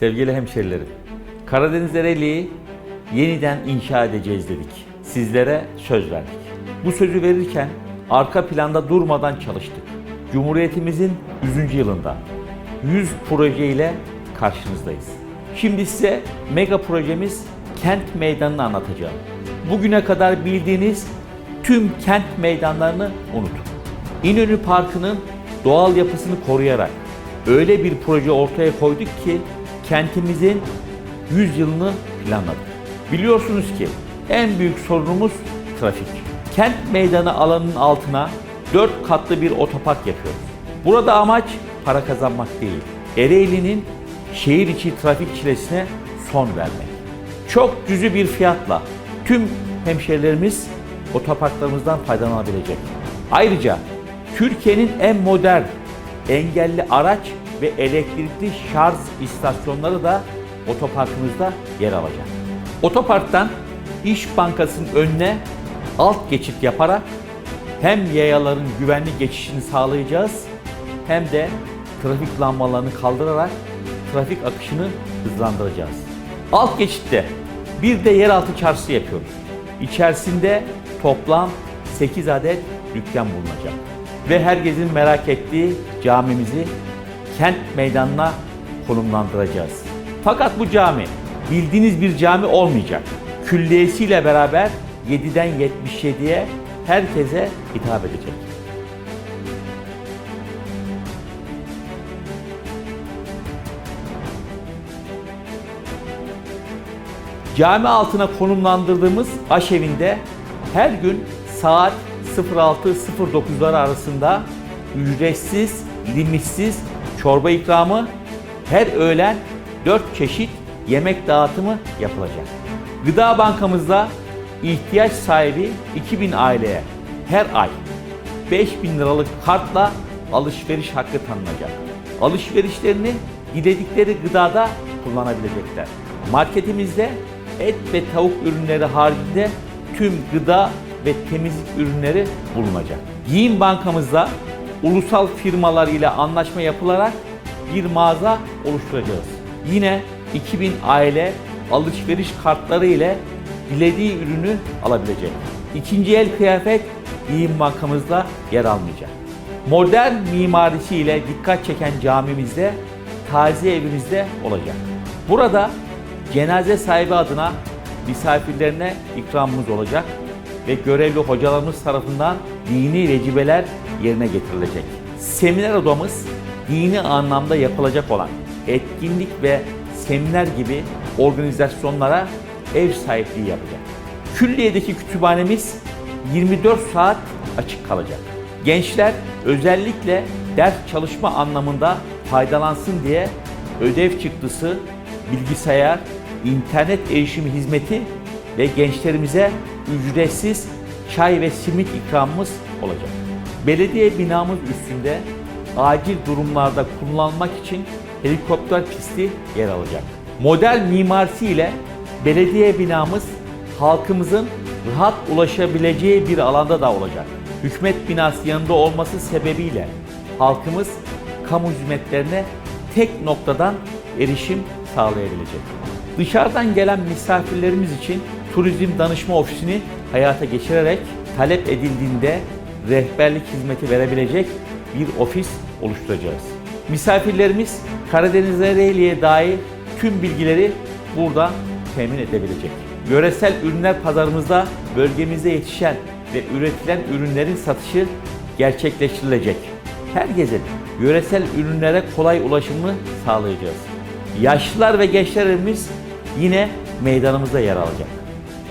Sevgili hemşerilerim, Karadeniz Ereğli'yi yeniden inşa edeceğiz dedik. Sizlere söz verdik. Bu sözü verirken arka planda durmadan çalıştık. Cumhuriyetimizin 100. yılında 100 proje ile karşınızdayız. Şimdi size mega projemiz Kent Meydanı'nı anlatacağım. Bugüne kadar bildiğiniz tüm kent meydanlarını unutun. İnönü Parkı'nın doğal yapısını koruyarak öyle bir proje ortaya koyduk ki kentimizin 100 yılını planladık. Biliyorsunuz ki en büyük sorunumuz trafik. Kent meydanı alanının altına 4 katlı bir otopark yapıyoruz. Burada amaç para kazanmak değil. Ereğli'nin şehir içi trafik çilesine son vermek. Çok cüzi bir fiyatla tüm hemşehrilerimiz otoparklarımızdan faydalanabilecek. Ayrıca Türkiye'nin en modern engelli araç ve elektrikli şarj istasyonları da otoparkımızda yer alacak. Otoparktan İş Bankası'nın önüne alt geçit yaparak hem yayaların güvenli geçişini sağlayacağız hem de trafik lambalarını kaldırarak trafik akışını hızlandıracağız. Alt geçitte bir de yeraltı çarşısı yapıyoruz. İçerisinde toplam 8 adet dükkan bulunacak. Ve herkesin merak ettiği camimizi kent meydanına konumlandıracağız. Fakat bu cami bildiğiniz bir cami olmayacak. Külliyesiyle beraber 7'den 77'ye herkese hitap edecek. Cami altına konumlandırdığımız aşevinde her gün saat 06.09'lar arasında ücretsiz, limitsiz çorba ikramı, her öğlen 4 çeşit yemek dağıtımı yapılacak. Gıda bankamızda ihtiyaç sahibi 2000 aileye her ay 5000 liralık kartla alışveriş hakkı tanınacak. Alışverişlerini diledikleri gıdada kullanabilecekler. Marketimizde et ve tavuk ürünleri haricinde tüm gıda ve temizlik ürünleri bulunacak. Giyim bankamızda ulusal firmalar ile anlaşma yapılarak bir mağaza oluşturacağız. Yine 2000 aile alışveriş kartları ile dilediği ürünü alabilecek. İkinci el kıyafet giyim bankamızda yer almayacak. Modern mimarisiyle dikkat çeken camimizde taziye evimizde olacak. Burada cenaze sahibi adına misafirlerine ikramımız olacak ve görevli hocalarımız tarafından dini vecibeler yerine getirilecek. Seminer odamız dini anlamda yapılacak olan etkinlik ve seminer gibi organizasyonlara ev sahipliği yapacak. Külliyedeki kütüphanemiz 24 saat açık kalacak. Gençler özellikle ders çalışma anlamında faydalansın diye ödev çıktısı, bilgisayar, internet erişimi hizmeti ve gençlerimize ücretsiz çay ve simit ikramımız olacak. Belediye binamız üstünde acil durumlarda kullanılmak için helikopter pisti yer alacak. Model mimarisi ile belediye binamız halkımızın rahat ulaşabileceği bir alanda da olacak. Hükümet binası yanında olması sebebiyle halkımız kamu hizmetlerine tek noktadan erişim sağlayabilecek. Dışarıdan gelen misafirlerimiz için turizm danışma ofisini hayata geçirerek talep edildiğinde rehberlik hizmeti verebilecek bir ofis oluşturacağız. Misafirlerimiz Karadeniz Ereğli'ye dair tüm bilgileri burada temin edebilecek. Yöresel ürünler pazarımızda bölgemizde yetişen ve üretilen ürünlerin satışı gerçekleştirilecek. Herkesin yöresel ürünlere kolay ulaşımını sağlayacağız. Yaşlılar ve gençlerimiz yine meydanımızda yer alacak.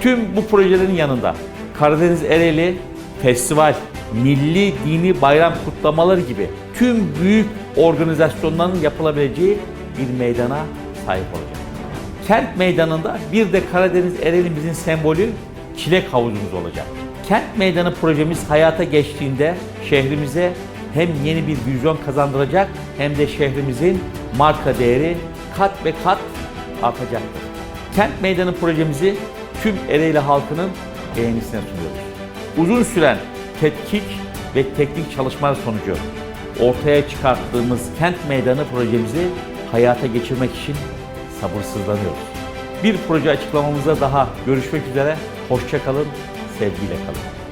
Tüm bu projelerin yanında Karadeniz Ereğli Festival, milli dini bayram kutlamaları gibi tüm büyük organizasyonların yapılabileceği bir meydana sahip olacak. Kent meydanında bir de Karadeniz Ereğli'mizin sembolü çilek havuzumuz olacak. Kent meydanı projemiz hayata geçtiğinde şehrimize hem yeni bir vizyon kazandıracak hem de şehrimizin marka değeri kat ve kat artacaktır. Kent meydanı projemizi tüm Ereğli halkının beğenisine sunuyoruz. Uzun süren tetkik ve teknik çalışmalar sonucu ortaya çıkarttığımız kent meydanı projemizi hayata geçirmek için sabırsızlanıyoruz. Bir proje açıklamamıza daha görüşmek üzere. Hoşça kalın, sevgiyle kalın.